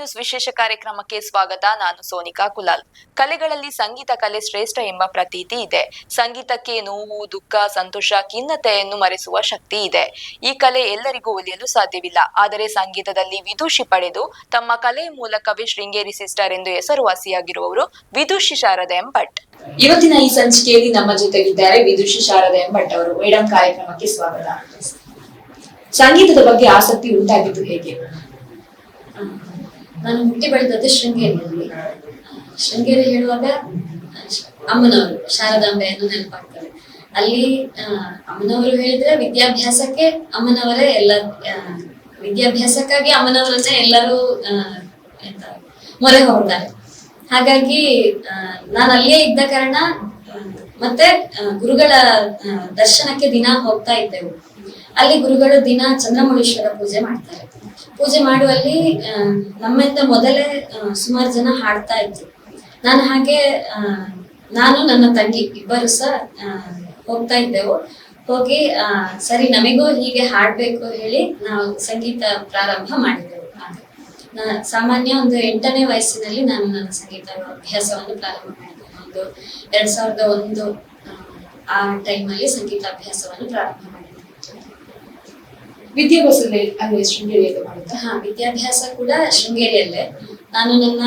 News ವಿಶೇಷ ಕಾರ್ಯಕ್ರಮಕ್ಕೆ ಸ್ವಾಗತ. ನಾನು ಸೋನಿಕಾ ಕುಲಾಲ್. ಕಲೆಗಳಲ್ಲಿ ಸಂಗೀತ ಕಲೆ ಶ್ರೇಷ್ಠ ಎಂಬ ಪ್ರತೀತಿ ಇದೆ. ಸಂಗೀತಕ್ಕೆ ನೋವು, ದುಃಖ, ಸಂತೋಷ, ಖಿನ್ನತೆಯನ್ನು ಮರೆಸುವ ಶಕ್ತಿ ಇದೆ. ಈ ಕಲೆ ಎಲ್ಲರಿಗೂ ಒಲಿಯಲು ಸಾಧ್ಯವಿಲ್ಲ. ಆದರೆ ಸಂಗೀತದಲ್ಲಿ ವಿದುಷಿ ಪಡೆದು ತಮ್ಮ ಕಲೆಯ ಮೂಲಕವೇ ಶೃಂಗೇರಿ ಸಿಸ್ಟರ್ ಎಂದು ಹೆಸರುವಾಸಿಯಾಗಿರುವವರು ವಿದುಷಿ ಶಾರದ ಎಂ ಭಟ್ ಇವತ್ತಿನ ಈ ಸಂಚಿಕೆಯಲ್ಲಿ ನಮ್ಮ ಜೊತೆಗಿದ್ದಾರೆ ವಿದುಷಿ ಶಾರದ ಎಂ ಭಟ್ ಅವರು. ಮೇಡಮ್ ಕಾರ್ಯಕ್ರಮಕ್ಕೆ ಸ್ವಾಗತ. ಸಂಗೀತದ ಬಗ್ಗೆ ಆಸಕ್ತಿ ಉಂಟಾಗಿದ್ದು ಹೇಗೆ? ನಾನು ಹುಟ್ಟಿ ಬೆಳೆದದ್ದು ಶೃಂಗೇರಿಯಲ್ಲಿ. ಶೃಂಗೇರಿ ಹೇಳುವಾಗ, ಅಮ್ಮನವರು, ಶಾರದಾಂಬೆ ಶಾರದಾಂಬೆಯನ್ನು ನೆನಪಾಗ್ತದೆ. ಅಲ್ಲಿ ಅಮ್ಮನವರು ಹೇಳಿದ್ರೆ ವಿದ್ಯಾಭ್ಯಾಸಕ್ಕೆ ಅಮ್ಮನವರೇ ಎಲ್ಲ ವಿದ್ಯಾಭ್ಯಾಸಕ್ಕಾಗಿ ಅಮ್ಮನವರನ್ನೇ ಎಲ್ಲರೂ ಎಂತ, ಮೊರೆ ಹೋಗ್ತಾರೆ. ಹಾಗಾಗಿ ನಾನು ಅಲ್ಲಿಯೇ ಇದ್ದ ಕಾರಣ, ಮತ್ತೆ ಗುರುಗಳ ದರ್ಶನಕ್ಕೆ ದಿನ ಹೋಗ್ತಾ ಇದ್ದೆವು. ಅಲ್ಲಿ ಗುರುಗಳು ದಿನ ಚಂದ್ರಮುಳೇಶ್ವರ ಪೂಜೆ ಮಾಡ್ತಾರೆ. ಪೂಜೆ ಮಾಡುವಲ್ಲಿ ನಮ್ಮಿಂದ ಮೊದಲೇ ಸುಮಾರು ಜನ ಹಾಡ್ತಾ ಇದ್ರು. ನಾನು ಹಾಗೆ ನಾನು, ನನ್ನ ತಂಗಿ ಇಬ್ಬರು ಸಹ ಹೋಗ್ತಾ ಇದ್ದೆವು. ಹೋಗಿ ಸರಿ, ನಮಗೂ ಹೀಗೆ ಹಾಡಬೇಕು ಹೇಳಿ ನಾವು ಸಂಗೀತ ಪ್ರಾರಂಭ ಮಾಡಿದೆವು. ಸಾಮಾನ್ಯ ಒಂದು ಎಂಟನೇ ವಯಸ್ಸಿನಲ್ಲಿ ನಾನು ನನ್ನ ಸಂಗೀತ ಅಭ್ಯಾಸವನ್ನು ಪ್ರಾರಂಭ ಮಾಡಿದೆ. ಒಂದು ಎರಡ್ ಸಾವಿರದ ಒಂದು, ಆ ಟೈಮಲ್ಲಿ ಸಂಗೀತ ಅಭ್ಯಾಸವನ್ನು ಪ್ರಾರಂಭ ಮಾಡಿದೆ. ವಿದ್ಯಾಭ್ಯಾಸದಲ್ಲಿ ಅಲ್ಲಿ ಶೃಂಗೇರಿಯಲ್ಲಿ ಮಾಡಿದ್ದ ಹಾ, ವಿದ್ಯಾಭ್ಯಾಸ ಕೂಡ ಶೃಂಗೇರಿಯಲ್ಲೇ. ನಾನು ನನ್ನ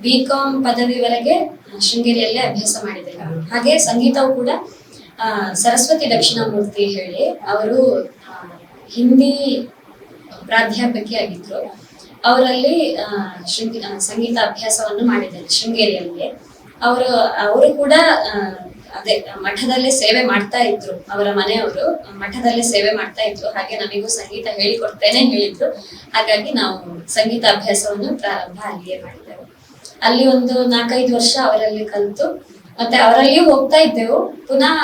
ಬಿ ಕಾಮ್ ಪದವಿವರೆಗೆ ಶೃಂಗೇರಿಯಲ್ಲೇ ಅಭ್ಯಾಸ ಮಾಡಿದ್ದೇನೆ ಹಾಗೆ ಸಂಗೀತವು ಕೂಡ ಸರಸ್ವತಿ ದಕ್ಷಿಣಾಮೂರ್ತಿ ಹೇಳಿ ಅವರು ಹಿಂದಿ ಪ್ರಾಧ್ಯಾಪಕಿ ಆಗಿದ್ರು. ಅವರಲ್ಲಿ ಶೃಂಗಿ ಸಂಗೀತ ಅಭ್ಯಾಸವನ್ನು ಮಾಡಿದ್ದಾರೆ ಶೃಂಗೇರಿಯಲ್ಲಿ. ಅವರು ಅವರು ಕೂಡ ಅದೇ, ಮಠದಲ್ಲೇ ಸೇವೆ ಮಾಡ್ತಾ ಇದ್ರು ಅವರ ಮನೆಯವರು. ಮಠದಲ್ಲಿ ಸೇವೆ ಮಾಡ್ತಾ ಇದ್ರು. ಹಾಗೆ ನಮಗೂ ಸಂಗೀತ ಹೇಳಿಕೊಡ್ತೇನೆ ಹೇಳಿದ್ರು. ಹಾಗಾಗಿ ನಾವು ಸಂಗೀತ ಅಭ್ಯಾಸವನ್ನು ಪ್ರಾರಂಭ ಅಲ್ಲಿಯೇ ಮಾಡಿದೆವು. ಅಲ್ಲಿ ಒಂದು ನಾಲ್ಕೈದು ವರ್ಷ ಅವರಲ್ಲಿ ಕಲಿತು. ಮತ್ತೆ ಅವರಲ್ಲಿಯೂ ಹೋಗ್ತಾ ಇದ್ದೆವು. ಪುನಃ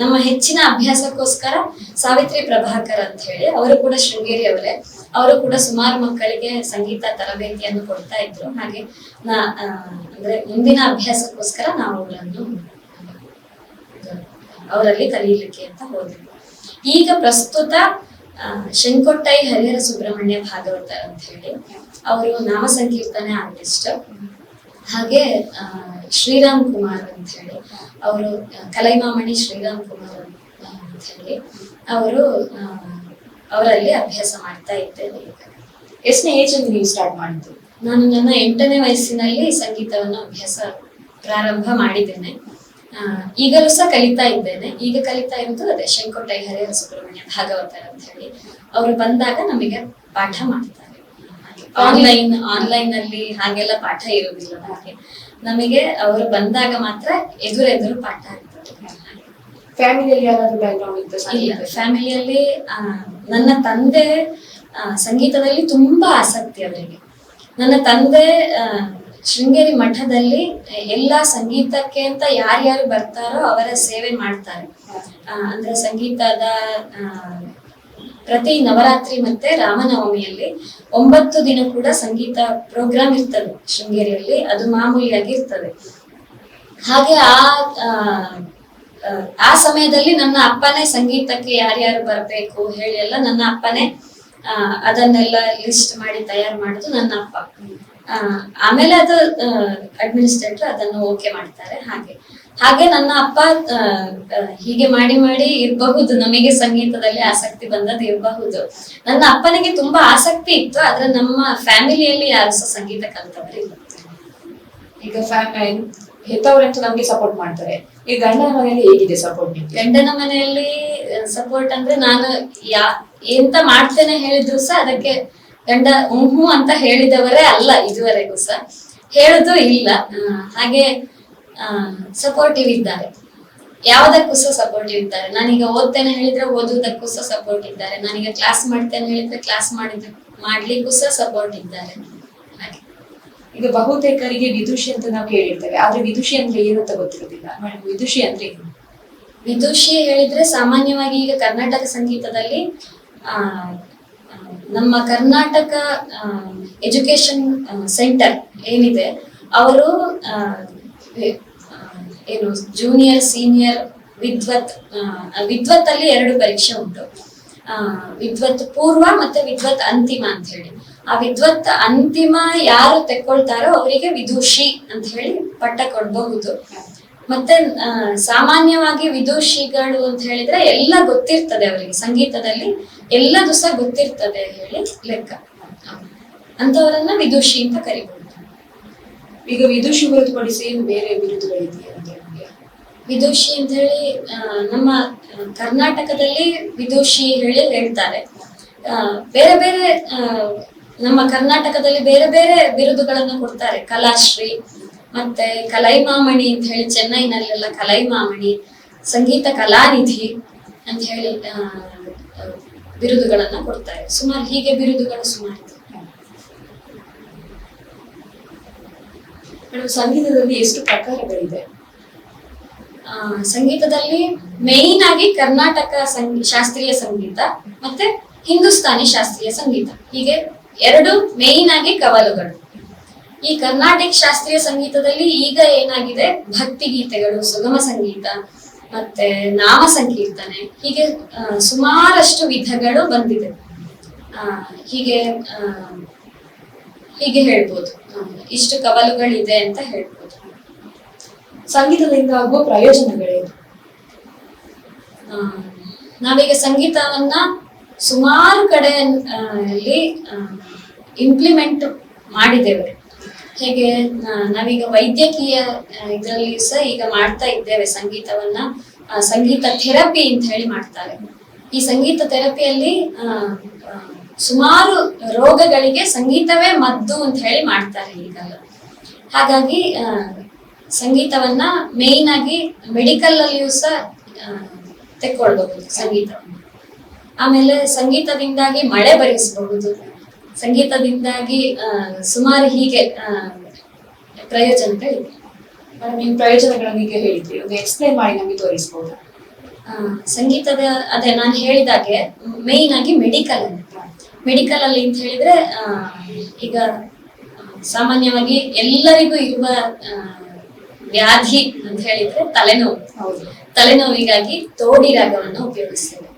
ನಮ್ಮ ಹೆಚ್ಚಿನ ಅಭ್ಯಾಸಕ್ಕೋಸ್ಕರ ಸಾವಿತ್ರಿ ಪ್ರಭಾಕರ್ ಅಂತ ಹೇಳಿ, ಅವರು ಕೂಡ ಶೃಂಗೇರಿ ಅವರೇ ಅವರು ಕೂಡ ಸುಮಾರು ಮಕ್ಕಳಿಗೆ ಸಂಗೀತ ತರಬೇತಿಯನ್ನು ಕೊಡ್ತಾ ಇದ್ರು. ಹಾಗೆ ನಾ ಅಂದ್ರೆ ಮುಂದಿನ ಅಭ್ಯಾಸಕ್ಕೋಸ್ಕರ ನಾವು ಅವರನ್ನು ಅವರಲ್ಲಿ ಕಲಿಯಲಿಕ್ಕೆ ಅಂತ ಹೋದ್ರು. ಈಗ ಪ್ರಸ್ತುತ ಶಂಕೊಟ್ಟೈ ಹರಿಹರ ಸುಬ್ರಹ್ಮಣ್ಯ ಭಾಗವತ ಅಂತ ಹೇಳಿ ಅವರು ನಾಮ ಸಂಕೀರ್ತನೆ ಆರ್ಟಿಸ್ಟ್. ಹಾಗೆ ಶ್ರೀರಾಮ್ ಕುಮಾರ್ ಅಂತ ಹೇಳಿ ಅವರು ಕಲೈಮಾಮಣಿ ಶ್ರೀರಾಮ್ ಕುಮಾರ್ ಅಂತ ಹೇಳಿ ಅವರು ಅವರಲ್ಲಿ ಅಭ್ಯಾಸ ಮಾಡ್ತಾ ಇದ್ದೇನೆ ಎಷ್ಟನೇ ಏಜ್ ಅಲ್ಲಿ ನೀವು ಸ್ಟಾರ್ಟ್ ಮಾಡಿದ್ದು? ನಾನು ನನ್ನ ಎಂಟನೇ ವಯಸ್ಸಿನಲ್ಲಿ ಸಂಗೀತವನ್ನು ಅಭ್ಯಾಸ ಪ್ರಾರಂಭ ಮಾಡಿದ್ದೇನೆ. ಈಗಲೂ ಸಹ ಕಲಿತಾ ಇದ್ದೇನೆ. ಈಗ ಕಲಿತಾ ಇರೋದು ಅದೇ ಶಂಕೋಟೈ ಹರಿಹರ ಸುಬ್ರಹ್ಮಣ್ಯ ಭಾಗವತರ್ ಅಂತ ಹೇಳಿ. ಅವರು ಬಂದಾಗ ನಮಗೆ ಪಾಠ ಮಾಡ್ತಾರೆ. ಆನ್ಲೈನ್ ಆನ್ಲೈನ್ ಅಲ್ಲಿ ಹಾಗೆಲ್ಲ ಪಾಠ ಇರುವುದಿಲ್ಲ ನಮಗೆ. ನಮಗೆ ಅವರು ಬಂದಾಗ ಮಾತ್ರ ಎದುರೆದುರು ಪಾಠ ಫ್ಯಾಮಿಲಿಯಲ್ಲಿ ಯಾರಾದ್ರೂ ಬ್ಯಾಕ್ ಗ್ರೌಂಡ್ ಇತ್ತು ಇಲ್ಲ ಫ್ಯಾಮಿಲಿಯಲ್ಲಿ ನನ್ನ ತಂದೆ ಸಂಗೀತದಲ್ಲಿ ತುಂಬಾ ಆಸಕ್ತಿ ಅವರಿಗೆ. ನನ್ನ ತಂದೆ ಶೃಂಗೇರಿ ಮಠದಲ್ಲಿ ಎಲ್ಲಾ ಸಂಗೀತಕ್ಕೆ ಅಂತ ಯಾರ್ಯಾರು ಬರ್ತಾರೋ ಅವರ ಸೇವೆ ಮಾಡ್ತಾರೆ. ಅಂದ್ರೆ ಸಂಗೀತದ ಪ್ರತಿ ನವರಾತ್ರಿ ಮತ್ತೆ ರಾಮನವಮಿಯಲ್ಲಿ ಒಂಬತ್ತು ದಿನ ಕೂಡ ಸಂಗೀತ ಪ್ರೋಗ್ರಾಮ್ ಇರ್ತದೆ ಶೃಂಗೇರಿಯಲ್ಲಿ. ಅದು ಮಾಮೂಲಿಯಾಗಿ ಇರ್ತದೆ. ಹಾಗೆ ಆ ಆ, ಸಮಯದಲ್ಲಿ ನನ್ನ ಅಪ್ಪನೇ ಸಂಗೀತಕ್ಕೆ ಯಾರ್ಯಾರು ಬರಬೇಕು ಹೇಳಿ ಎಲ್ಲ ನನ್ನ ಅಪ್ಪನೇ ಅದನ್ನೆಲ್ಲ ಲಿಸ್ಟ್ ಮಾಡಿ ತಯಾರು ಮಾಡೋದು ನನ್ನ ಅಪ್ಪ. ಆಮೇಲೆ ಅದು ಅಡ್ಮಿನಿಸ್ಟ್ರೇಟರ್ ಅದನ್ನು ಓಕೆ ಮಾಡ್ತಾರೆ ಹಾಗೆ. ಹಾಗೆ ನನ್ನ ಅಪ್ಪ ಹೀಗೆ ಮಾಡಿ ಮಾಡಿ ಇರಬಹುದು ನಮಗೆ ಸಂಗೀತದಲ್ಲಿ ಆಸಕ್ತಿ ಬಂದದ್ದು ಇರಬಹುದು. ನನ್ನ ಅಪ್ಪನಿಗೆ ತುಂಬಾ ಆಸಕ್ತಿ ಇತ್ತು ಆದ್ರೆ ನಮ್ಮ ಫ್ಯಾಮಿಲಿಯಲ್ಲಿ ಯಾರು ಸಹ ಸಂಗೀತ ಕಲಿತವರಿಲ್ಲ ಈಗ ಹೆತ್ತವರಂತೂ ನಮ್ಗೆ ಸಪೋರ್ಟ್ ಮಾಡ್ತಾರೆ. ಈ ಗಂಡನ ಮನೆಯಲ್ಲಿ ಹೇಗಿದೆ ಸಪೋರ್ಟ್ ಗಂಡನ ಮನೆಯಲ್ಲಿ ಸಪೋರ್ಟ್ ಅಂದ್ರೆ ನಾನು ಯಾ ಎಂತ ಮಾಡ್ತೇನೆ ಹೇಳಿದ್ರು ಸಹ ಅದಕ್ಕೆ ಗಂಡ ಹ್ಮ್ ಅಂತ ಹೇಳಿದವರೇ ಅಲ್ಲ ಇದುವರೆಗೂ ಸಹ. ಹೇಳುದು ಇಲ್ಲ. ಹಾಗೆ ಸಪೋರ್ಟಿವ್ ಇದ್ದಾರೆ. ಯಾವುದಕ್ಕೂ ಸಹ ಸಪೋರ್ಟಿವ್ ಇದ್ದಾರೆ. ನಾನೀಗ ಓದ್ತೇನೆ ಹೇಳಿದ್ರೆ ಓದುವುದಕ್ಕೂ ಸಹ ಸಪೋರ್ಟ್ ಇದ್ದಾರೆ. ನಾನೀಗ ಕ್ಲಾಸ್ ಮಾಡ್ತೇನೆ ಹೇಳಿದ್ರೆ ಕ್ಲಾಸ್ ಮಾಡಿದ ಮಾಡ್ಲಿಕ್ಕೂ ಸಹ ಸಪೋರ್ಟ್ ಇದ್ದಾರೆ. ಹಾಗೆ. ಈಗ ಬಹುತೇಕರಿಗೆ ವಿದುಷಿ ಅಂತ ನಾವು ಕೇಳಿರ್ತೇವೆ. ಆದ್ರೆ ವಿದುಷಿ ಅಂದ್ರೆ ಏನಂತ ಗೊತ್ತಿರೋದಿಲ್ಲ. ವಿದುಷಿ ಅಂದ್ರೆ ಏನು? ವಿದುಷಿ ಹೇಳಿದ್ರೆ ಸಾಮಾನ್ಯವಾಗಿ ಈಗ ಕರ್ನಾಟಕ ಸಂಗೀತದಲ್ಲಿ ಆ, ನಮ್ಮ ಕರ್ನಾಟಕ ಎಜುಕೇಶನ್ ಸೆಂಟರ್ ಏನಿದೆ, ಅವರು ಏನು ಜೂನಿಯರ್ ಸೀನಿಯರ್ ವಿದ್ವತ್ ವಿದ್ವತ್ ಅಲ್ಲಿ ಎರಡು ಪರೀಕ್ಷೆ ಉಂಟು. ವಿದ್ವತ್ ಪೂರ್ವ ಮತ್ತೆ ವಿದ್ವತ್ ಅಂತಿಮ ಅಂತ ಹೇಳಿ. ಆ ವಿದ್ವತ್ ಅಂತಿಮ ಯಾರು ತೆಕ್ಕೊಳ್ತಾರೋ ಅವರಿಗೆ ವಿದೂಷಿ ಅಂತ ಹೇಳಿ ಪಟ್ಟ ಕೊಡಬಹುದು. ಮತ್ತೆ ಸಾಮಾನ್ಯವಾಗಿ ವಿದೂಷಿಗಳು ಅಂತ ಹೇಳಿದ್ರೆ ಎಲ್ಲ ಗೊತ್ತಿರ್ತದೆ ಅವರಿಗೆ. ಸಂಗೀತದಲ್ಲಿ ಎಲ್ಲದು ಸಹ ಗೊತ್ತಿರ್ತದೆ ಹೇಳಿ ಲೆಕ್ಕ. ಅಂತವರನ್ನ ವಿದೂಷಿ ಅಂತ ಕರಿಬಹುದು ಈಗ ವಿದುಷಿ ಹೊರತುಪಡಿಸಿ ಏನು ಬೇರೆ ಬಿರುದುಗಳಿದೆಯಾ ವಿದುಷಿ ಅಂತ ಹೇಳಿ ನಮ್ಮ ಕರ್ನಾಟಕದಲ್ಲಿ ವಿದೂಷಿ ಹೇಳಿ ಹೇಳ್ತಾರೆ. ಬೇರೆ ಬೇರೆ ನಮ್ಮ ಕರ್ನಾಟಕದಲ್ಲಿ ಬೇರೆ ಬೇರೆ ಬಿರುದುಗಳನ್ನು ಕೊಡ್ತಾರೆ. ಕಲಾಶ್ರೀ ಮತ್ತೆ ಕಲೈಮಾಮಣಿ ಅಂತ ಹೇಳಿ ಚೆನ್ನೈನಲ್ಲೆಲ್ಲ ಕಲೈಮಾಮಣಿ ಸಂಗೀತ ಕಲಾನಿಧಿ ಅಂತ ಹೇಳಿ ಬಿರುದುಗಳನ್ನ ಕೊಡ್ತಾರೆ ಸುಮಾರು ಹೀಗೆ ಬಿರುದುಗಳು ಸುಮಾರು. ಸಂಗೀತದಲ್ಲಿ ಎಷ್ಟು ಪ್ರಕಾರಗಳಿದೆ? ಆ, ಸಂಗೀತದಲ್ಲಿ ಮೇಯ್ನ್ ಆಗಿ ಕರ್ನಾಟಕ ಸಂಗೀ ಶಾಸ್ತ್ರೀಯ ಸಂಗೀತ ಮತ್ತೆ ಹಿಂದೂಸ್ತಾನಿ ಶಾಸ್ತ್ರೀಯ ಸಂಗೀತ. ಹೀಗೆ ಎರಡು ಮೇಯ್ನ್ ಆಗಿ ಕವಲುಗಳು. ಈ ಕರ್ನಾಟಕ ಶಾಸ್ತ್ರೀಯ ಸಂಗೀತದಲ್ಲಿ ಈಗ ಏನಾಗಿದೆ? ಭಕ್ತಿ ಗೀತೆಗಳು ಸುಗಮ ಸಂಗೀತ ಮತ್ತೆ ನಾಮ ಸಂಕೀರ್ತನೆ ಹೀಗೆ ಸುಮಾರಷ್ಟು ವಿಧಗಳು ಬಂದಿದೆ. ಹೀಗೆ ಹೀಗೆ ಹೇಳ್ಬೋದು. ಇಷ್ಟು ಕವಲುಗಳಿದೆ ಅಂತ ಹೇಳ್ಬೋದು. ಸಂಗೀತದಿಂದ ಆಗುವ ಪ್ರಯೋಜನಗಳೇನು? ನಾವೀಗ ಸಂಗೀತವನ್ನ ಸುಮಾರು ಕಡೆ ಆ, ಅಲ್ಲಿ ಇಂಪ್ಲಿಮೆಂಟ್ ಮಾಡಿದ್ದೇವೆ. ಹೇಗೆ ನಾವೀಗ ವೈದ್ಯಕೀಯ ಇದರಲ್ಲಿ ಸಹ ಈಗ ಮಾಡ್ತಾ ಇದ್ದೇವೆ ಸಂಗೀತವನ್ನ. ಸಂಗೀತ ಥೆರಪಿ ಅಂತ ಹೇಳಿ ಮಾಡ್ತಾರೆ. ಈ ಸಂಗೀತ ಥೆರಪಿಯಲ್ಲಿ ಸುಮಾರು ರೋಗಗಳಿಗೆ ಸಂಗೀತವೇ ಮದ್ದು ಅಂತ ಹೇಳಿ ಮಾಡ್ತಾರೆ ಈಗ ಹಾಗಾಗಿ ಸಂಗೀತವನ್ನ ಮೇಯ್ನ್ ಆಗಿ ಮೆಡಿಕಲ್ ಅಲ್ಲಿಯೂ ಸಹ ತೆಕ್ಕೊಳ್ಬಹುದು ಸಂಗೀತವನ್ನು. ಆಮೇಲೆ ಸಂಗೀತದಿಂದಾಗಿ ಮಳೆ ಬರೆಸಬಹುದು ಸಂಗೀತದಿಂದಾಗಿ ಸುಮಾರು ಹೀಗೆ ಪ್ರಯೋಜನಗಳಿವೆ ನೀವು ಪ್ರಯೋಜನಗಳನ್ನು ಈಗ ಹೇಳಿದ್ರಿ. ಒಂದು ಎಕ್ಸ್ಪ್ಲೈನ್ ಮಾಡಿ ನಮಗೆ ತೋರಿಸ್ಬೋದು. ಸಂಗೀತದ ಅದೇ ನಾನು ಹೇಳಿದಾಗೆ ಮೇಯ್ನ್ ಆಗಿ ಮೆಡಿಕಲ್ ಮೆಡಿಕಲ್ ಅಲ್ಲಿ ಅಂತ ಹೇಳಿದ್ರೆ ಈಗ ಸಾಮಾನ್ಯವಾಗಿ ಎಲ್ಲರಿಗೂ ಇರುವ ವ್ಯಾಧಿ ಅಂತ ಹೇಳಿದ್ರೆ ತಲೆನೋವು. ತಲೆನೋವಿಗಾಗಿ ತೋಡಿ ರಾಗವನ್ನು ಉಪಯೋಗಿಸ್ತೇವೆ.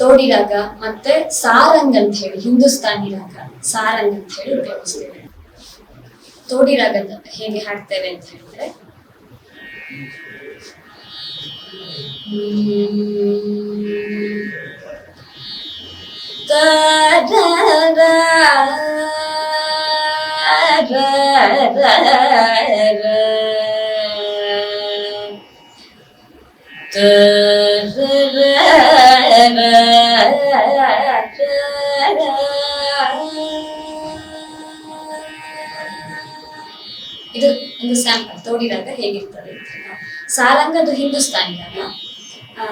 ತೋಡಿ ರಾಗ ಮತ್ತೆ ಸಾರಂಗ್ ಅಂತ ಹೇಳಿ ಹಿಂದೂಸ್ತಾನಿ ರಾಗ. ಸಾರಂಗ್ ಅಂತ ಹೇಳಿ ಉಪಯೋಗಿಸ್ತೇವೆ. ತೋಡಿ ರಾಗದ ಹೇಗೆ ಹಾಡ್ತೇವೆ ಅಂತ ಹೇಳಿದ್ರೆ ಇದು ಒಂದು ಸ್ಯಾಂಪಲ್ ತೋಡಿರಾಗ ಹೇಗಿರ್ತದೆ ಸಾರಂಗ ಅದು ಹಿಂದೂಸ್ತಾನಿ ರಂಗ ಆ,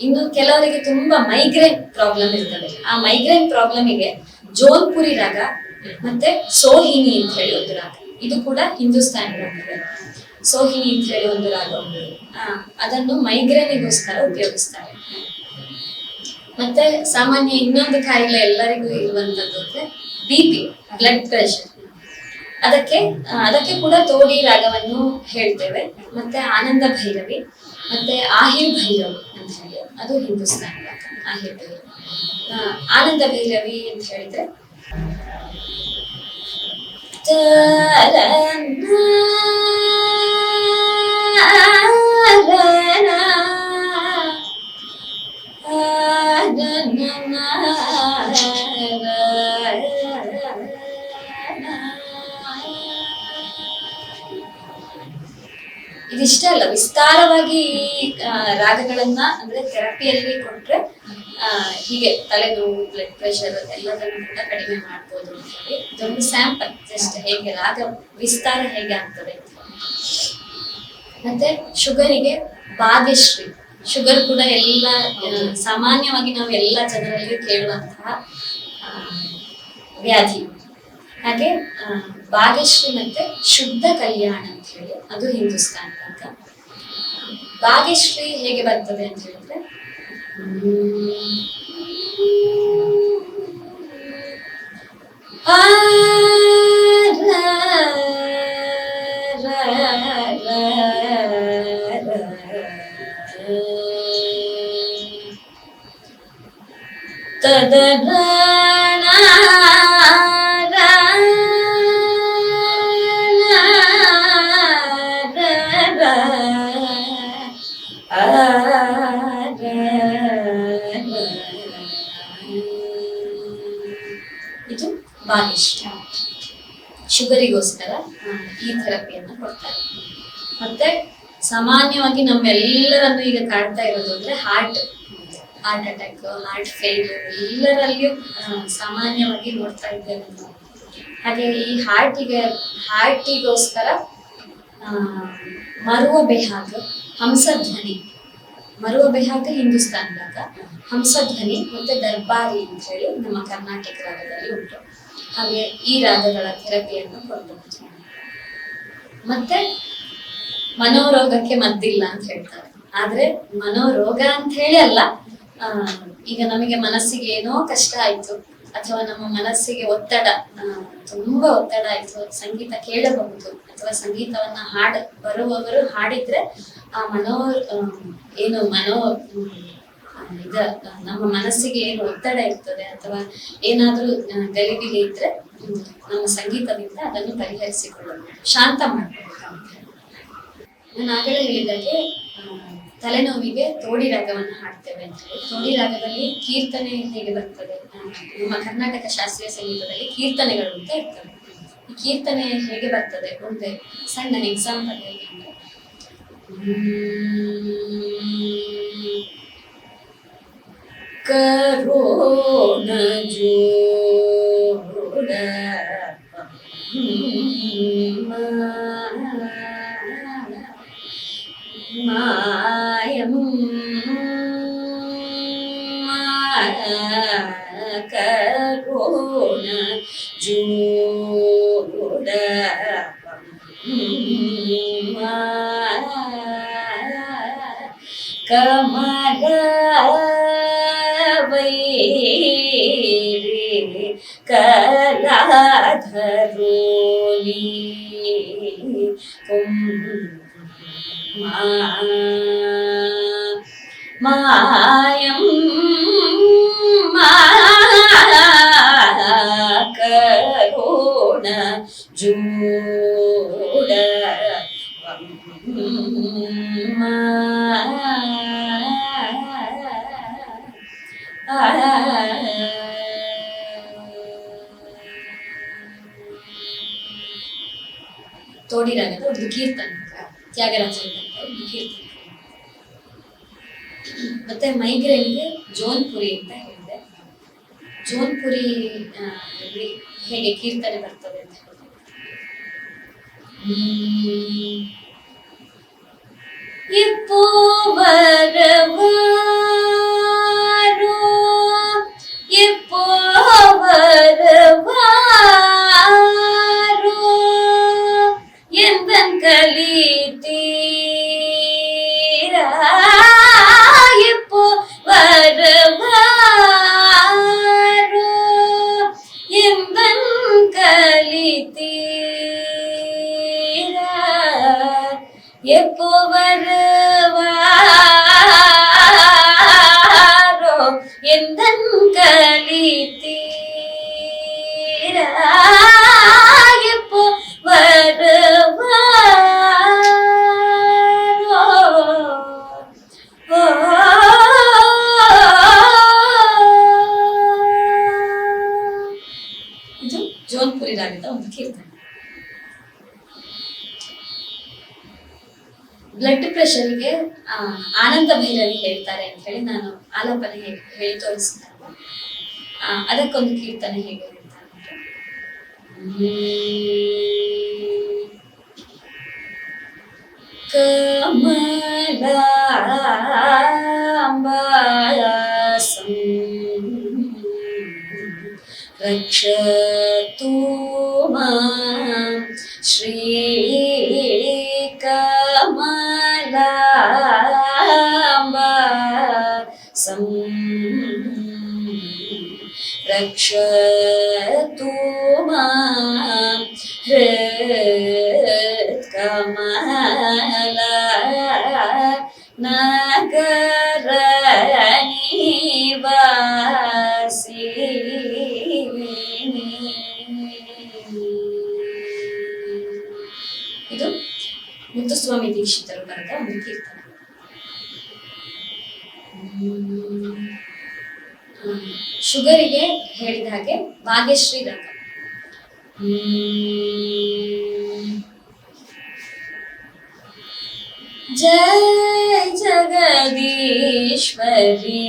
ಇನ್ನು ಕೆಲವರಿಗೆ ತುಂಬಾ ಮೈಗ್ರೇನ್ ಪ್ರಾಬ್ಲಮ್ ಇರ್ತದೆ. ಆ ಮೈಗ್ರೇನ್ ಪ್ರಾಬ್ಲಮಿಗೆ ಜೋನ್ಪುರಿ ರಾಗ ಮತ್ತೆ ಸೋಹಿನಿ ಅಂತ ಹೇಳಿ ಒಂದು ರಾಗ. ಇದು ಕೂಡ ಹಿಂದೂಸ್ತಾನಿ ರಾಗ ಸೋಹಿನಿ ಅಂತ ಹೇಳಿ ಒಂದು ರಾಗ ಅದನ್ನು ಮೈಗ್ರೇನಿಗೋಸ್ಕರ ಉಪಯೋಗಿಸ್ತಾರೆ. ಮತ್ತೆ ಸಾಮಾನ್ಯ ಇನ್ನೊಂದು ಕಾಯಿಲೆ ಎಲ್ಲರಿಗೂ ಇರುವಂತದ್ದು ಅಂದ್ರೆ ಬಿ ಪಿ ಬ್ಲಡ್ ಪ್ರೆಷರ್ ಅದಕ್ಕೆ ಅದಕ್ಕೆ ಕೂಡ ತೋಡಿ ರಾಗವನ್ನು ಹೇಳ್ತೇವೆ. ಮತ್ತೆ ಆನಂದ ಭೈರವಿ, ಮತ್ತೆ ಆಹಿರ್ ಭೈರವಿ ಅಂತ ಹೇಳಿ. ಅದು ಹಿಂದೂಸ್ತಾನ ಆಹಿರ್ ಭೈರವಿ. ಆನಂದ ಭೈರವಿ ಅಂತ ಹೇಳಿದ್ರೆ ಇದಿಷ್ಟೇ ಅಲ್ಲ. ವಿಸ್ತಾರವಾಗಿ ಈ ರಾಗಗಳನ್ನ ಅಂದ್ರೆ ಥೆರಪಿಯಲ್ಲಿ ಕೊಟ್ರೆ ಹೀಗೆ ತಲೆನೋವು ಬ್ಲಡ್ ಪ್ರೆಷರ್ ಎಲ್ಲದನ್ನು ಕೂಡ ಕಡಿಮೆ ಮಾಡ್ಬೋದು ಅಂತ ಹೇಳಿ ಇದೊಂದು ಸ್ಯಾಂಪಲ್ ಜಸ್ಟ್ ಹೇಗೆ ರಾಗ ವಿಸ್ತಾರ ಹೇಗೆ ಆಗ್ತದೆ ಮತ್ತೆ ಶುಗರಿಗೆ ಭಾಗ್ಯಶ್ರೀ. ಶುಗರ್ ಕೂಡ ಎಲ್ಲ ಸಾಮಾನ್ಯವಾಗಿ ನಾವು ಎಲ್ಲ ಜನರಲ್ಲಿ ಕೇಳುವಂತಹ ವ್ಯಾಧಿ. ಹಾಗೆ ಭಾಗ್ಯಶ್ರೀ ಮತ್ತೆ ಶುದ್ಧ ಕಲ್ಯಾಣ ಅಂತ ಹೇಳಿ ಅದು ಹಿಂದೂಸ್ತಾನ್ ಅಂತ ಭಾಗ್ಯಶ್ರೀ ಹೇಗೆ ಬರ್ತದೆ ಅಂತ ಹೇಳಿದ್ರೆ ತದ ಶುಗರಿಗೋಸ್ಕರ ಈ ಥೆರಪಿಯನ್ನ ಕೊಡ್ತಾರೆ. ಮತ್ತೆ ಸಾಮಾನ್ಯವಾಗಿ ನಮ್ಮೆಲ್ಲರನ್ನು ಈಗ ಕಾಡ್ತಾ ಇರೋದು ಅಂದ್ರೆ heart heart attack heart failure ಎಲ್ಲರಲ್ಲಿಯೂ ಸಾಮಾನ್ಯವಾಗಿ ನೋಡ್ತಾ ಇದ್ದೇವೆ ಹಾಗೆ ಈ ಹಾರ್ಟಿಗೆ ಹಾರ್ಟಿಗೋಸ್ಕರ ಮರುವ ಬೆಹಾಗ್, ಹಂಸಧ್ವನಿ, ಮರುವ ಬೆಹಾಗ್ ಹಿಂದೂಸ್ತಾನ್ ರಾಗ ಹಂಸಧ್ವನಿ ಮತ್ತೆ ದರ್ಬಾರಿ ಅಂತ ಹೇಳಿ ನಮ್ಮ ಕರ್ನಾಟಕ ರಾಜ್ಯದಲ್ಲಿ ಉಂಟು. ಹಾಗೆ ಈ ರಾಗಗಳ ಥೆರಪಿಯನ್ನು ಕೊಡಬಹುದು ಮತ್ತೆ ಮನೋರೋಗಕ್ಕೆ ಮದ್ದಿಲ್ಲ ಅಂತ ಹೇಳ್ತಾರೆ. ಆದ್ರೆ ಮನೋರೋಗ ಅಂತ ಹೇಳಿ ಅಲ್ಲ ಈಗ ನಮಗೆ ಮನಸ್ಸಿಗೆ ಏನೋ ಕಷ್ಟ ಆಯ್ತು, ಅಥವಾ ನಮ್ಮ ಮನಸ್ಸಿಗೆ ಒತ್ತಡ ತುಂಬಾ ಒತ್ತಡ ಆಯ್ತು, ಸಂಗೀತ ಕೇಳಬಹುದು, ಅಥವಾ ಸಂಗೀತವನ್ನ ಹಾಡ ಬರುವವರು ಹಾಡಿದ್ರೆ ಆ ಮನೋ ಏನು ಮನೋ ಇದ ನಮ್ಮ ಮನಸ್ಸಿಗೆ ಏನು ಒತ್ತಡ ಇರ್ತದೆ ಅಥವಾ ಏನಾದ್ರೂ ಗಲಿಬಿಲಿ ಇದ್ರೆ ನಮ್ಮ ಸಂಗೀತದಿಂದ ಅದನ್ನು ಪರಿಹರಿಸಿಕೊಳ್ಳಬಹುದು ಶಾಂತ ಮಾಡಬಹುದು ನಾನು ಆಗಲೇ ಹೇಳಿದಾಗೆ ತಲೆನೋವಿಗೆ ತೋಡಿ ರಾಗವನ್ನು ಹಾಡ್ತೇವೆ ಅಂತ ತೋಡಿ ರಾಗದಲ್ಲಿ ಕೀರ್ತನೆ ಹೇಗೆ ಬರ್ತದೆ. ನಮ್ಮ ಕರ್ನಾಟಕ ಶಾಸ್ತ್ರೀಯ ಸಂಗೀತದಲ್ಲಿ ಕೀರ್ತನೆಗಳು ಅಂತ ಇರ್ತವೆ. ಈ ಕೀರ್ತನೆ ಹೇಗೆ ಬರ್ತದೆ? ಒಂದು ಸಣ್ಣ ಎಕ್ಸಾಂಪಲ್ ಹೇಗೆ ಅಂದ್ರೆ ಕರೋಣ ಜೋಡ فاظهروني മായം കരുണ ജൂട മാ ತೋಡಿರಾಗದ ಒಂದು ಕೀರ್ತನೆ ತ್ಯಾಗರಾಜ ಕೀರ್ತನೆ ಮತ್ತೆ ಮೈಗ್ರೇನ್ಗೆ ಜೋನ್ಪುರಿ ಅಂತ ಹೇಳಿದೆ ಜೋನ್ಪುರಿ ಹೇಗೆ ಕೀರ್ತನೆ ಬರ್ತದೆ ಅಂತ. ಇಪ್ಪೋ ಬರವಾರೋ ಇಪ್ಪೋ ಬರವಾರೋ வழி தீரா இப்போ வருவாரோ இன்பம் கலி தீ ಅದಕ್ಕೊಂದು ಕೀರ್ತನೆ ಹೇಗೆ ಶುಗರಿಗೆ ಹೇಳಿದ ಹಾಗೆ ಭಾಗ್ಯಶ್ರೀ ರಾಗ हम्म। जय जगदीश्वरी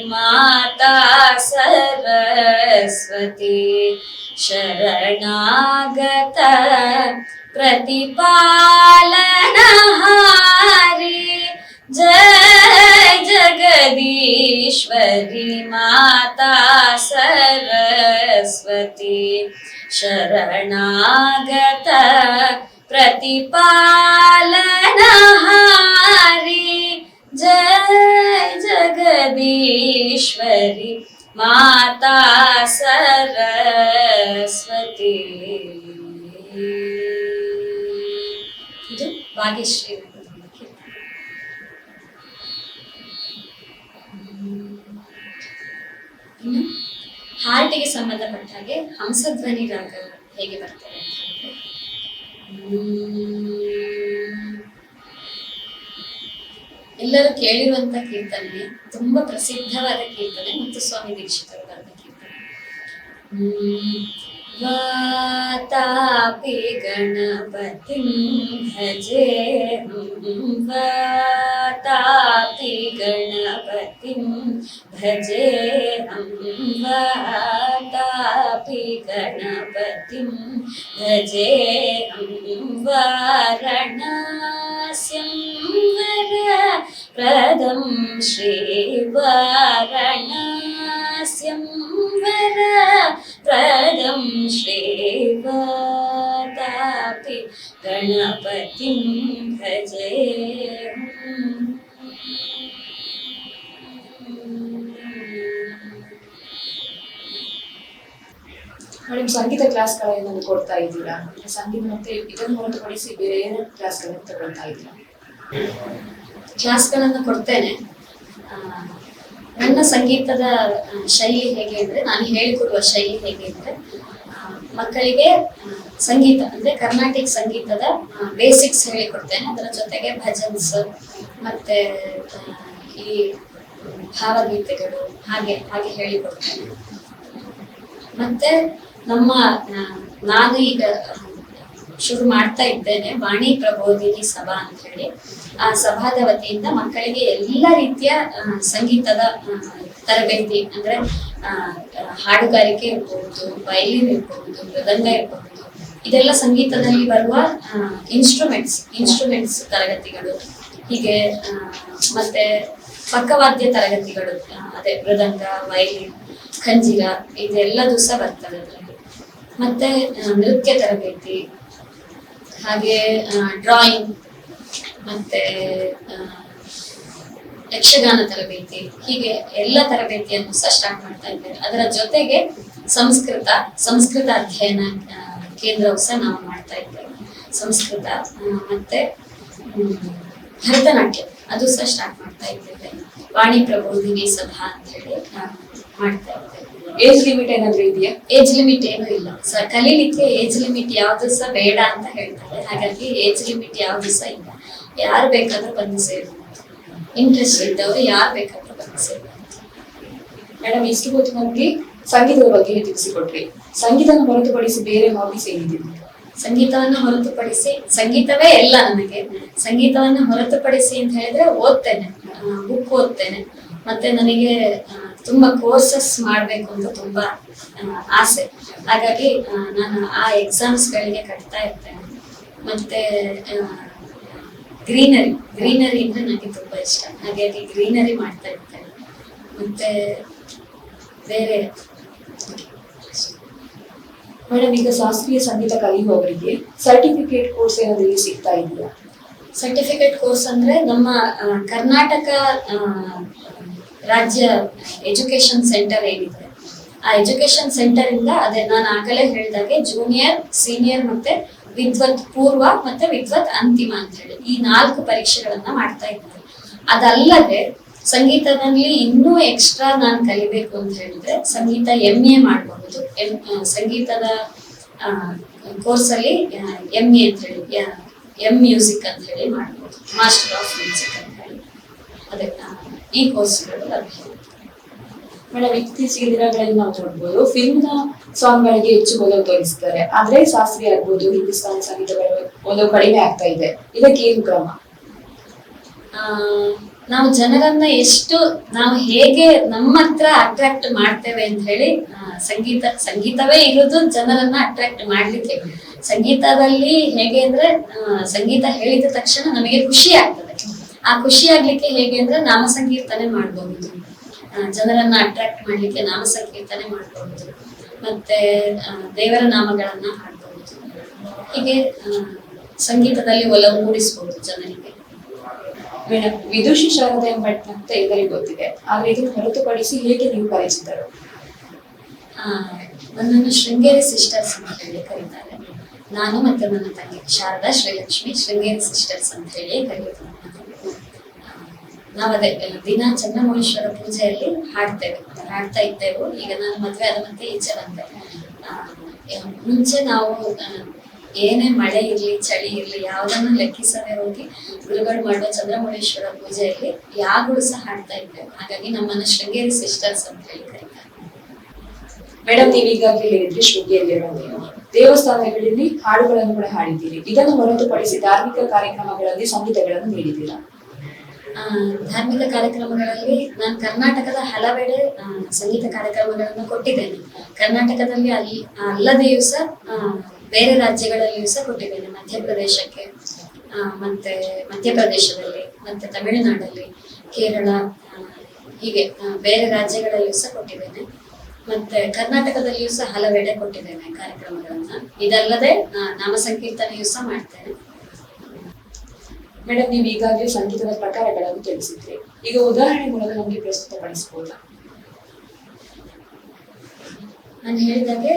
माता सरस्वती शरणागत प्रतिपालनहारी जय जगदीश्वरी माता सरस्वती। शरणागत प्रतिपालनहारी। जय जगदीश्वरी माता सरस्वती। ಇದು ಹಾರ್ಟಿಗೆ ಸಂಬಂಧಪಟ್ಟ ಹಾಗೆ ಹಂಸಧ್ವನಿ ರಾಗ ಹೇಗೆ ಬರ್ತದೆ. ಎಲ್ಲರೂ ಕೇಳಿರುವಂತ ಕೀರ್ತನೆ, ತುಂಬಾ ಪ್ರಸಿದ್ಧವಾದ ಕೀರ್ತನೆ ಮತ್ತು ಸ್ವಾಮಿ ದೀಕ್ಷಿತರು ಬರೆದ ಕೀರ್ತನೆ गणपति गणपतिं भजे तापि गणपतिं भजे तापि गणपतिं भजे वारणस्यं वर श्री वारण ಪ್ರದಂ ಶ್ರೀವಾತಾಪಿ ಗಣಪತಿಂ ಭಜೆ ಮೇಡಮ್ ಸಂಗೀತ ಕ್ಲಾಸ್ಗಳನ್ನು ಕೊಡ್ತಾ ಇದ್ದೀರಾ? ಸಂಗೀತ ಮತ್ತೆ ಇದನ್ನು ಹೊರತುಪಡಿಸಿ ಬೇರೆ ಏನು ಕ್ಲಾಸ್ಗಳನ್ನು ತಗೊಳ್ತಾ ಇದ್ದೀರಾ? ಕ್ಲಾಸ್ಗಳನ್ನು ಕೊಡ್ತೇನೆ. ಆ, ನನ್ನ ಸಂಗೀತದ ಶೈಲಿ ಹೇಗೆ ಅಂದರೆ ನಾನು ಹೇಳಿಕೊಡುವ ಶೈಲಿ ಹೇಗೆ ಅಂದರೆ ಮಕ್ಕಳಿಗೆ ಸಂಗೀತ ಅಂದ್ರೆ ಕರ್ನಾಟಕ ಸಂಗೀತದ ಬೇಸಿಕ್ಸ್ ಹೇಳಿಕೊಡ್ತೇನೆ. ಅದರ ಜೊತೆಗೆ ಭಜನ್ಸ್, ಮತ್ತೆ ಈ ಭಾವಗೀತೆಗಳು ಹಾಗೆ ಹಾಗೆ ಹೇಳಿಕೊಡ್ತೇನೆ. ಮತ್ತೆ ನಮ್ಮ ನಾನು ಈಗ ಶುರು ಮಾಡ್ತಾ ಇದ್ದೇನೆ. ವಾಣಿ ಪ್ರಬೋಧಿನಿ ಸಭಾ ಅಂತ ಹೇಳಿ. ಆ ಸಭಾದ ವತಿಯಿಂದ ಮಕ್ಕಳಿಗೆ ಎಲ್ಲ ರೀತಿಯ ಸಂಗೀತದ ತರಬೇತಿ ಅಂದ್ರೆ ಹಾಡುಗಾರಿಕೆ ಇರ್ಬಹುದು ವೈಲಿನ್ ಇರ್ಬಹುದು, ಮೃದಂಗ ಇರ್ಬಹುದು. ಇದೆಲ್ಲ ಸಂಗೀತದಲ್ಲಿ ಬರುವ ಇನ್ಸ್ಟ್ರೂಮೆಂಟ್ಸ್ ಇನ್ಸ್ಟ್ರೂಮೆಂಟ್ಸ್ ತರಗತಿಗಳು. ಹೀಗೆ ಮತ್ತೆ ಪಕ್ಕವಾದ್ಯ ತರಗತಿಗಳು ಅದೇ ಮೃದಂಗ ವೈಲಿನ್ ಖಂಜಿರ, ಇದೆಲ್ಲದೂ ಸಹ ಬರ್ತದೆ ಅದರಲ್ಲಿ. ಮತ್ತೆ ನೃತ್ಯ ತರಬೇತಿ ಹಾಗೆ ಡ್ರಾಯಿಂಗ್ ಮತ್ತೆ ಯಕ್ಷಗಾನ ತರಬೇತಿ, ಹೀಗೆ ಎಲ್ಲ ತರಬೇತಿಯನ್ನು ಸಹ ಸ್ಟಾರ್ಟ್ ಮಾಡ್ತಾ ಇದ್ದೇವೆ. ಅದರ ಜೊತೆಗೆ ಸಂಸ್ಕೃತ ಸಂಸ್ಕೃತ ಅಧ್ಯಯನ ಕೇಂದ್ರವು ಸಹ ನಾವು ಮಾಡ್ತಾ ಇದ್ದೇವೆ. ಸಂಸ್ಕೃತ ಮತ್ತೆ ಭರತನಾಟ್ಯ, ಅದು ಸಹ ಸ್ಟಾರ್ಟ್ ಮಾಡ್ತಾ ಇದ್ದೇವೆ. ವಾಣಿ ಪ್ರಬೋಧಿನಿ ಸಭಾ ಅಂತ ಹೇಳಿ ಮಾಡ್ತಾ ಇದ್ದೇವೆ. ಏಜ್ ಲಿಮಿಟ್ ಏನಾದ್ರು ಇದೆಯಾ? ಏಜ್ ಲಿಮಿಟ್ ಏನೂ ಇಲ್ಲ. ಸರ್ ಕಲೀಲಿಕ್ಕೆ ಏಜ್ ಲಿಮಿಟ್ ಯಾವ್ದು ಸಹ ಬೇಡ ಅಂತ ಹೇಳ್ತಾರೆ. ಹಾಗಾಗಿ ಏಜ್ ಲಿಮಿಟ್ ಯಾವ್ದು ಸಹ ಇಲ್ಲ. ಯಾರು ಬೇಕಾದ್ರೂ ಬಂದು ಸೇರ್ಬೋದು. ಇಂಟ್ರೆಸ್ಟ್ ಇದ್ದವರು ಯಾರು ಬೇಕಾದ್ರೂ ಬಂದು ಸೇರ್ಬೋದು. ಮೇಡಮ್ ಇಷ್ಟು ಹೊತ್ತು ನಮಗೆ ಸಂಗೀತದ ಬಗ್ಗೆ ತಿಳಿಸಿಕೊಟ್ರಿ. ಸಂಗೀತನ ಹೊರತುಪಡಿಸಿ ಬೇರೆ ಹಾಬೀಸ್ ಏನಿದೆ? ಸಂಗೀತವನ್ನು ಹೊರತುಪಡಿಸಿ ಸಂಗೀತವೇ ಎಲ್ಲ ನನಗೆ. ಸಂಗೀತವನ್ನು ಹೊರತುಪಡಿಸಿ ಅಂತ ಹೇಳಿದ್ರೆ ಓದ್ತೇನೆ. ಬುಕ್ ಓದ್ತೇನೆ. ಮತ್ತೆ ನನಗೆ ತುಂಬಾ ಕೋರ್ಸಸ್ ಮಾಡಬೇಕು ಅಂತ ತುಂಬಾ ಆಸೆ. ಹಾಗಾಗಿ ನಾನು ಆ ಎಕ್ಸಾಮ್ಸ್ಗಳಿಗೆ ಕಟ್ತಾ ಇರ್ತೇನೆ. ಮತ್ತೆ ಗ್ರೀನರಿ ಗ್ರೀನರಿ ಅಂದ್ರೆ ನನಗೆ ತುಂಬಾ ಇಷ್ಟ. ಹಾಗಾಗಿ ಗ್ರೀನರಿ ಮಾಡ್ತಾ ಇರ್ತೇನೆ. ಮತ್ತೆ ಬೇರೆ ಮೇಡಮ್ ಈಗ ಶಾಸ್ತ್ರೀಯ ಸಂಗೀತ ಕಲಿಯುವವರಿಗೆ ಸರ್ಟಿಫಿಕೇಟ್ ಕೋರ್ಸ್ ಏನಾದ್ರು ಇಲ್ಲಿ ಸಿಗ್ತಾ ಇದೆಯಾ? ಸರ್ಟಿಫಿಕೇಟ್ ಕೋರ್ಸ್ ಅಂದ್ರೆ ನಮ್ಮ ಕರ್ನಾಟಕ ರಾಜ್ಯ ಎಜುಕೇಶನ್ ಸೆಂಟರ್ ಏನಿದೆ. ಆ ಎಜುಕೇಶನ್ ಸೆಂಟರ್ ಇಂದ ಅದೇ ನಾನು ಆಗಲೇ ಹೇಳಿದಾಗೆ ಜೂನಿಯರ್ ಸೀನಿಯರ್ ಮತ್ತೆ ವಿದ್ವತ್ ಪೂರ್ವ ಮತ್ತೆ ವಿದ್ವತ್ ಅಂತಿಮ ಅಂತ ಹೇಳಿ ಈ ನಾಲ್ಕು ಪರೀಕ್ಷೆಗಳನ್ನ ಮಾಡ್ತಾ ಇದ್ದಾರೆ. ಅದಲ್ಲದೆ ಸಂಗೀತದಲ್ಲಿ ಇನ್ನೂ ಎಕ್ಸ್ಟ್ರಾ ನಾನು ಕಲಿಬೇಕು ಅಂತ ಹೇಳಿದ್ರೆ ಸಂಗೀತ ಎಂ ಎ ಮಾಡಬಹುದು ಎಂ ಸಂಗೀತದ ಕೋರ್ಸಲ್ಲಿ ಎಂ ಎ ಅಂತ ಹೇಳಿ ಎಂ ಮ್ಯೂಸಿಕ್ ಅಂತ ಹೇಳಿ ಮಾಡ್ಬೋದು. ಮಾಸ್ಟರ್ ಆಫ್ ಮ್ಯೂಸಿಕ್ ಅಂತ ಹೇಳಿ. ಅದೇ ಈ ಕೋರ್ಸ್ಗಳು ಲಭ್ಯ. ಮೇಡಮ್ ಇತ್ತೀಚೆಗೆ ದಿನಗಳಲ್ಲಿ ನಾವು ನೋಡ್ಬೋದು ಫಿಲ್ಮ್ನ ಸಾಂಗ್ಗಳಿಗೆ ಸಾಂಗ್ ಗಳಿಗೆ ಹೆಚ್ಚು ಒಲವು ತೋರಿಸ್ತಾರೆ. ಆದ್ರೆ ಶಾಸ್ತ್ರೀಯ ಆಗ್ಬೋದು, ಹಿಂದೂಸ್ತಾನಿ ಸಂಗೀತಗಳು ಒಲವು ಕಡಿಮೆ ಆಗ್ತಾ ಇದೆ. ಇದಕ್ಕೆ ಏನು ಕ್ರಮ? ನಾವು ಜನರನ್ನ ಎಷ್ಟು, ನಾವು ಹೇಗೆ ನಮ್ಮ ಹತ್ರ ಅಟ್ರಾಕ್ಟ್ ಮಾಡ್ತೇವೆ ಅಂತ ಹೇಳಿ ಸಂಗೀತ, ಸಂಗೀತವೇ ಇರೋದು ಜನರನ್ನ ಅಟ್ರಾಕ್ಟ್ ಮಾಡ್ಲಿಕ್ಕೆ. ಸಂಗೀತದಲ್ಲಿ ಹೇಗೆ ಅಂದ್ರೆ ಸಂಗೀತ ಹೇಳಿದ ತಕ್ಷಣ ನಮಗೆ ಖುಷಿ ಆಗ್ತದೆ. ಆ ಖುಷಿ ಆಗ್ಲಿಕ್ಕೆ ಹೇಗೆ ಅಂದ್ರೆ ನಾಮ ಸಂಕೀರ್ತನೆ ಮಾಡಬಹುದು ಜನರನ್ನ ಅಟ್ರಾಕ್ಟ್ ಮಾಡ್ಲಿಕ್ಕೆ ನಾಮ ಸಂಕೀರ್ತನೆ ಮಾಡಬಹುದು ಮತ್ತೆ ದೇವರ ನಾಮಗಳನ್ನ ಹಾಡಬಹುದು ಹೀಗೆ ಸಂಗೀತದಲ್ಲಿ ಒಲವು ಮೂಡಿಸಬಹುದು ಜನರಿಗೆ. ಮೇಡಮ್ ವಿದುಷಿ ಶಾರದೆ ಭಟ್ ಅಂತ ಎಲ್ಲರಿಗೂ ಗೊತ್ತಿದೆ. ಆದ್ರೆ ಇದನ್ನು ಹೊರತುಪಡಿಸಿ ಹೇಗೆ ನೀವು ಕರೆಸಿದ್ದರು ಆ, ನನ್ನನ್ನು ಶೃಂಗೇರಿ ಸಿಸ್ಟರ್ಸ್ ಅಂತ ಹೇಳಿ ಕರೀತಾರೆ. ನಾನು ಮತ್ತೆ ನನ್ನ ತಂಗಿ ಶಾರದಾ ಶ್ರೀಲಕ್ಷ್ಮಿ ಶೃಂಗೇರಿ ಸಿಸ್ಟರ್ಸ್ ಅಂತ ಹೇಳಿ ಕರೆಯುತ್ತಾರೆ ನಾವದೇ ದಿನ ಚನ್ನಮೌಳೀಶ್ವರ ಪೂಜೆಯಲ್ಲಿ ಹಾಡ್ತೇವೆ, ಹಾಡ್ತಾ ಇದ್ದೆವು. ಈಗ ನಾನು ಮದ್ವೆ ಆದ ಮತ್ತೆ ಈಚೆ ಬಂದೆ. ಮುಂಚೆ ನಾವು ಏನೇ ಮಳೆ ಇರ್ಲಿ, ಚಳಿ ಇರ್ಲಿ, ಯಾವ್ದನ್ನು ಲೆಕ್ಕಿಸದೆ ಹೋಗಿ ಗುರುಗಳು ಮಾಡುವ ಚಂದ್ರಮೌಳೇಶ್ವರ ಪೂಜೆಯಲ್ಲಿ ಯಾಗಳು ಸಹ ಹಾಡ್ತಾ ಇದ್ದೇವೆ. ಹಾಗಾಗಿ ನಮ್ಮನ್ನ ಶೃಂಗೇರಿ ಸಿಸ್ಟರ್ಸ್ ಅಂತ ಹೇಳ್ತಾರೆ ಮೇಡಮ್ ನೀವು ಈಗಾಗಲೇ ಹೇಳಿದ್ರಿ ನೀವು ದೇವಸ್ಥಾನಗಳಲ್ಲಿ ಹಾಡುಗಳನ್ನು ಕೂಡ ಹಾಡಿದ್ದೀರಿ. ಇದನ್ನು ಹೊರತುಪಡಿಸಿ ಧಾರ್ಮಿಕ ಕಾರ್ಯಕ್ರಮಗಳಲ್ಲಿ ಸಂಗೀತಗಳನ್ನು ನೀಡಿದ್ದೀರಾ? ಧಾರ್ಮಿಕ ಕಾರ್ಯಕ್ರಮಗಳಲ್ಲಿ ನಾನು ಕರ್ನಾಟಕದ ಹಲವೆಡೆ ಸಂಗೀತ ಕಾರ್ಯಕ್ರಮಗಳನ್ನು ಕೊಟ್ಟಿದ್ದೇನೆ. ಕರ್ನಾಟಕದಲ್ಲಿ ಅಲ್ಲಿ ಅಲ್ಲದೆಯೂ ಸಹ ಬೇರೆ ರಾಜ್ಯಗಳಲ್ಲಿಯೂ ಸಹ ಕೊಟ್ಟಿದ್ದೇನೆ. ಮಧ್ಯಪ್ರದೇಶಕ್ಕೆ ಮತ್ತೆ ಮಧ್ಯಪ್ರದೇಶದಲ್ಲಿ, ಮತ್ತೆ ತಮಿಳುನಾಡಲ್ಲಿ, ಕೇರಳ ಹೀಗೆ ಬೇರೆ ರಾಜ್ಯಗಳಲ್ಲಿಯೂ ಸಹ ಕೊಟ್ಟಿದ್ದೇನೆ. ಮತ್ತೆ ಕರ್ನಾಟಕದಲ್ಲಿಯೂ ಸಹ ಹಲವೆಡೆ ಕೊಟ್ಟಿದ್ದೇನೆ ಕಾರ್ಯಕ್ರಮಗಳನ್ನ. ಇದಲ್ಲದೆ ನಾಮ ಸಂಕೀರ್ತನೆಯೂ ಸಹ ಮಾಡ್ತೇನೆ. ಮೇಡಮ್ ನೀವು ಈಗಾಗಲೇ ಸಂಗೀತದ ಪ್ರಕಾರಗಳನ್ನು ತಿಳಿಸಿದ್ರಿ. ಈಗ ಉದಾಹರಣೆ ಮೂಲಕ ನಮಗೆ ಪ್ರಸ್ತುತಪಡಿಸಬಹುದಾ ನಾನು ಹೇಳಿದಾಗೆ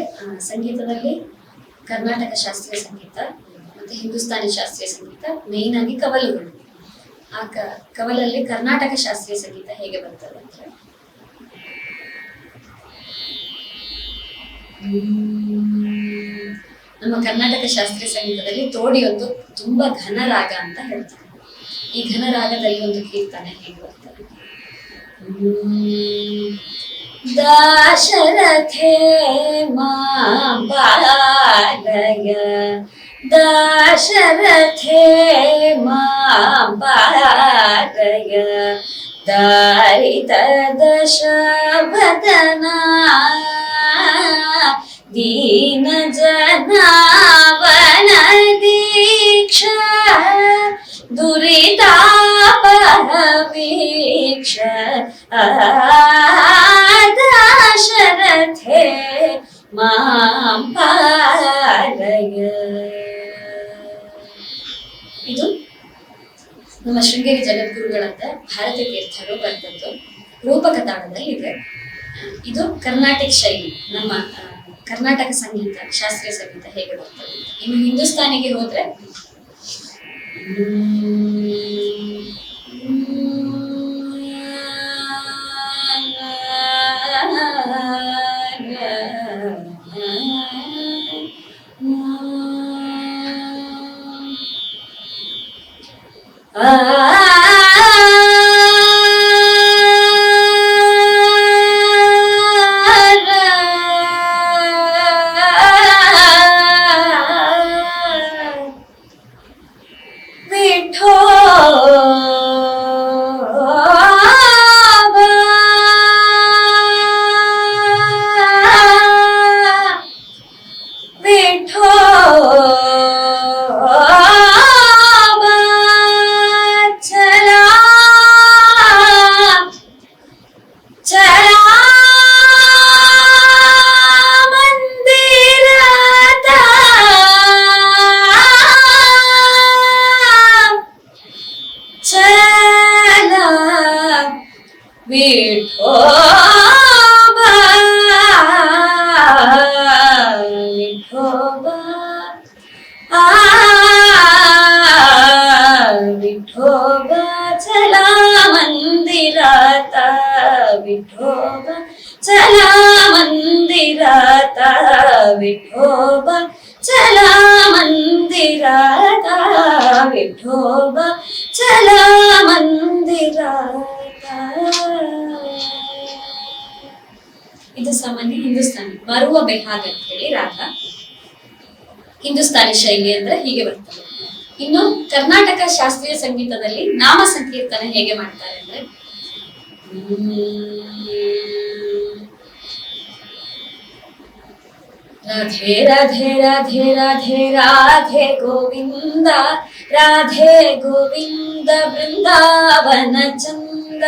ಸಂಗೀತದಲ್ಲಿ ಕರ್ನಾಟಕ ಶಾಸ್ತ್ರೀಯ ಸಂಗೀತ ಮತ್ತು ಹಿಂದೂಸ್ತಾನಿ ಶಾಸ್ತ್ರೀಯ ಸಂಗೀತ ಮೇಯ್ನ್ ಆಗಿ ಕವಲುಗಳು. ಆ ಕ ಕವಲಲ್ಲಿ ಕರ್ನಾಟಕ ಶಾಸ್ತ್ರೀಯ ಸಂಗೀತ ಹೇಗೆ ಬರ್ತದೆ ಅಂದ್ರೆ ನಮ್ಮ ಕರ್ನಾಟಕ ಶಾಸ್ತ್ರೀಯ ಸಂಗೀತದಲ್ಲಿ ತೋಡಿ ಒಂದು ತುಂಬಾ ಘನ ರಾಗ ಅಂತ ಹೇಳ್ತಾರೆ ಈ ಘನ ರಾಗದಲ್ಲಿ ಒಂದು ಕೀರ್ತನೆ ಹೇಗೆ ಬರ್ತದೆ दाशरथे मां पालय दाशरथे मां पालय दारितदशवदना दीनजनावन दीक्षा दुरितापवीक्ष दाशरथे मां पालय ಇದು ನಮ್ಮ ಶೃಂಗೇರಿ ಜಗದ್ಗುರುಗಳಾದ ಭಾರತೀಯ ತೀರ್ಥರು ಬರೆದದ್ದು ರೂಪಕ ತಾಳದಲ್ಲಿ ಇದೆ ಇದು ಕರ್ನಾಟಕ ಶೈಲಿ ನಮ್ಮ ಆ, ಕರ್ನಾಟಕ ಸಂಗೀತ ಶಾಸ್ತ್ರೀಯ ಸಂಗೀತ ಹೇಗೆ ಬರ್ತದೆ ಇನ್ನು ಹಿಂದೂಸ್ತಾನಿಗೆ ಹೋದ್ರೆ? ಬೆಹಾಗ್ ಅಂತ ಹೇಳಿ ರಾಗ ಹಿಂದೂಸ್ತಾನಿ ಶೈಲಿ ಅಂದ್ರೆ ಹೀಗೆ ಬರ್ತದೆ. ಇನ್ನು ಕರ್ನಾಟಕ ಶಾಸ್ತ್ರೀಯ ಸಂಗೀತದಲ್ಲಿ ನಾಮ ಸಂಕೀರ್ತನೆ ಹೇಗೆ ಮಾಡ್ತಾರೆ ಅಂದ್ರೆ, ರಾಧೆ ರಾಧೆ ರಾಧೆ ರಾಧೆ ರಾಧೆ ಗೋವಿಂದ ರಾಧೆ ಗೋವಿಂದ ಬೃಂದಾವನ ಚಂದ,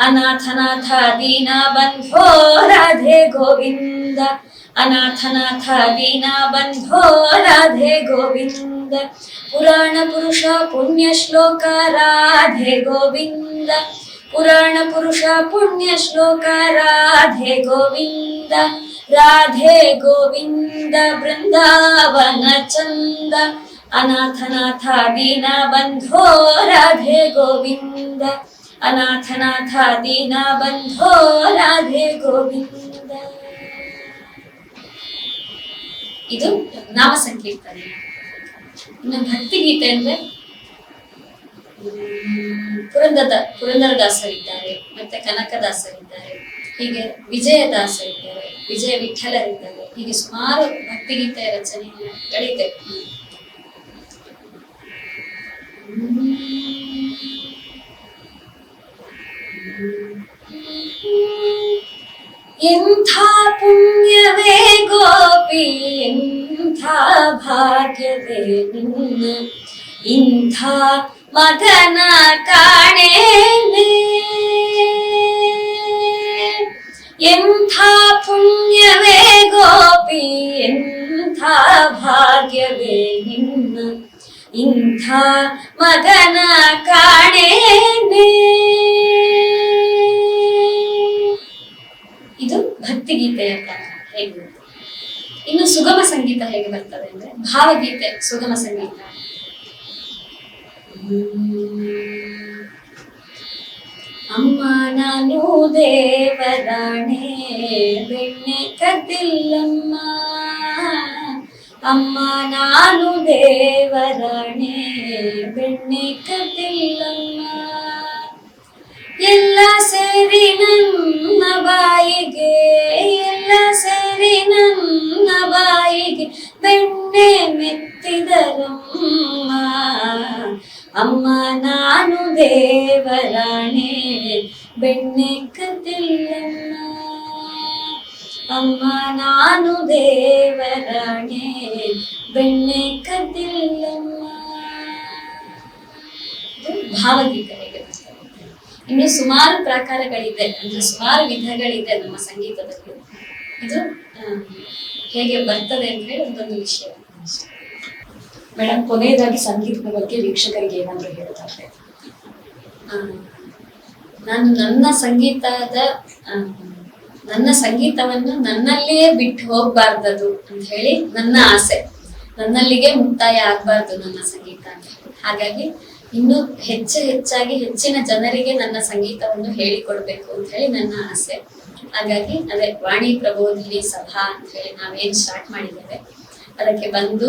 ಅನಾಥನಾಥ ದೀನ ಬಂಧೋ, ರಾಧೆ ಗೋವಿಂದ. ಅನಾಥನಾಥ ದೀನ ಬಂಧೋ ರಾಧೆ ಗೋವಿಂದ ಪುರಾಣ ಪುರುಷ ಪುಣ್ಯ ಶ್ಲೋಕ ರಾಧೆ ಗೋವಿಂದ ಪುರಾಣ ಪುರುಷ ಪುಣ್ಯ ಶ್ಲೋಕ ರಾಧೆ ಗೋವಿಂದ ರಾಧೆ ಗೋವಿಂದ ಬೃಂದಾವನ ಚಂದ ಅನಾಥನಾಥ ದೀನ ಬಂಧೋ ರಾಧೆ ಗೋವಿಂದ ಇದು ನಾಮ ಸಂಕೀರ್ತನೆ ಇನ್ನು ಭಕ್ತಿ ಗೀತೆ ಅಂದ್ರೆ ಪುರಂದರ, ಪುರಂದರದಾಸರಿದ್ದಾರೆ, ಮತ್ತೆ ಕನಕದಾಸರಿದ್ದಾರೆ, ಹೀಗೆ ವಿಜಯದಾಸರಿದ್ದಾರೆ, ವಿಜಯ ವಿಠಲರಿದ್ದಾರೆ, ಹೀಗೆ ಸುಮಾರು ಭಕ್ತಿಗೀತೆ ರಚನೆಗಳಿದೆ ಎಂಥ എന്താ പുണ്യമേ ഗോപി എന്താ ഭാഗ്യമേ നിന്ന് ഇന്താ മദന കാണേലേ എന്താ പുണ്യമേ ഗോപി എന്താ ഭാഗ്യമേ നിന്ന് ഇന്താ മദന കാണേലേ ಭಕ್ತಿಗೀತೆಯ ಪ್ರಕಾರ ಹೇಗೆ. ಇನ್ನು ಸುಗಮ ಸಂಗೀತ ಹೇಗೆ ಬರ್ತದೆ ಅಂದ್ರೆ ಭಾವಗೀತೆ, ಸುಗಮ ಸಂಗೀತ. ಅಮ್ಮ ನಾನು ದೇವರಾಣೆ, ಬೆಣ್ಣೆ ಕದ್ದಿಲ್ಲಮ್ಮ ಅಮ್ಮ ನಾನು ದೇವರಾಣೆ, ಬೆಣ್ಣೆ ಕದ್ದಿಲ್ಲಮ್ಮ ಎಲ್ಲ ಸೇರಿ ನನ್ನ ಬಾಯಿಗೆ ಎಲ್ಲ ಸೇರಿ ನನ್ನ ಬಾಯಿಗೆ ಬೆಣ್ಣೆ ಮೆತ್ತಿದರಮ್ಮ ಅಮ್ಮ ನಾನು ದೇವರಾಣೆ ಬೆಣ್ಣೆ ಕದ್ದಿಲ್ಲಮ್ಮ ಅಮ್ಮ ನಾನು ದೇವರಾಣೆ ಬೆಣ್ಣೆ ಕದ್ದಿಲ್ಲಮ್ಮ ಇದು ಭಾವಗೀತೆ ಹೇಗೆ ಬರ್ತದೆ ಇನ್ನು ಸುಮಾರು ಪ್ರಕಾರಗಳಿದೆ ಅಂದ್ರೆ ಸುಮಾರು ವಿಧಗಳಿದೆ ನಮ್ಮ ಸಂಗೀತದಲ್ಲಿ. ಇದು ಹೇಗೆ ಬರ್ತದೆ ಅಂತ ಹೇಳಿ ಒಂದೊಂದು ವಿಷಯ. ಮೇಡಮ್ ಕೊನೆಯದಾಗಿ ಸಂಗೀತದ ಬಗ್ಗೆ ವೀಕ್ಷಕರಿಗೆ ಏನಾದ್ರು ಹೇಳ್ತಾರೆ? ನಾನು ನನ್ನ ಸಂಗೀತದ ನನ್ನ ಸಂಗೀತವನ್ನು ನನ್ನಲ್ಲಿಯೇ ಬಿಟ್ಟು ಹೋಗ್ಬಾರ್ದದು ಅಂತ ಹೇಳಿ ನನ್ನ ಆಸೆ. ನನ್ನಲ್ಲಿಗೆ ಮುಕ್ತಾಯ ಆಗ್ಬಾರ್ದು ನನ್ನ ಸಂಗೀತ ಅಂತ ಹಾಗಾಗಿ ಇನ್ನು ಹೆಚ್ಚು ಹೆಚ್ಚಾಗಿ ಹೆಚ್ಚಿನ ಜನರಿಗೆ ನನ್ನ ಸಂಗೀತವನ್ನು ಹೇಳಿಕೊಡ್ಬೇಕು ಅಂತ ಹೇಳಿ ನನ್ನ ಆಸೆ. ಹಾಗಾಗಿ ಅದೇ ವಾಣಿ ಪ್ರಬೋಧಿನಿ ಸಭಾ ಅಂತ ಹೇಳಿ ನಾವೇನ್ ಸ್ಟಾರ್ಟ್ ಮಾಡಿದ್ದೇವೆ. ಅದಕ್ಕೆ ಬಂದು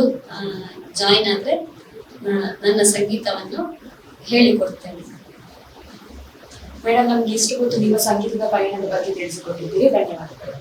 ಜಾಯಿನ್ ಆದ್ರೆ ನನ್ನ ಸಂಗೀತವನ್ನು ಹೇಳಿಕೊಡ್ತೇನೆ. ಮೇಡಮ್, ನಮ್ಗೆ ಇಷ್ಟು ಗೊತ್ತು ನಿಮ್ಮ ಸಂಗೀತದ ಪಯಣದ ಬಗ್ಗೆ ತಿಳಿಸಿಕೊಟ್ಟಿದ್ದೀರಿ. ಧನ್ಯವಾದಗಳು.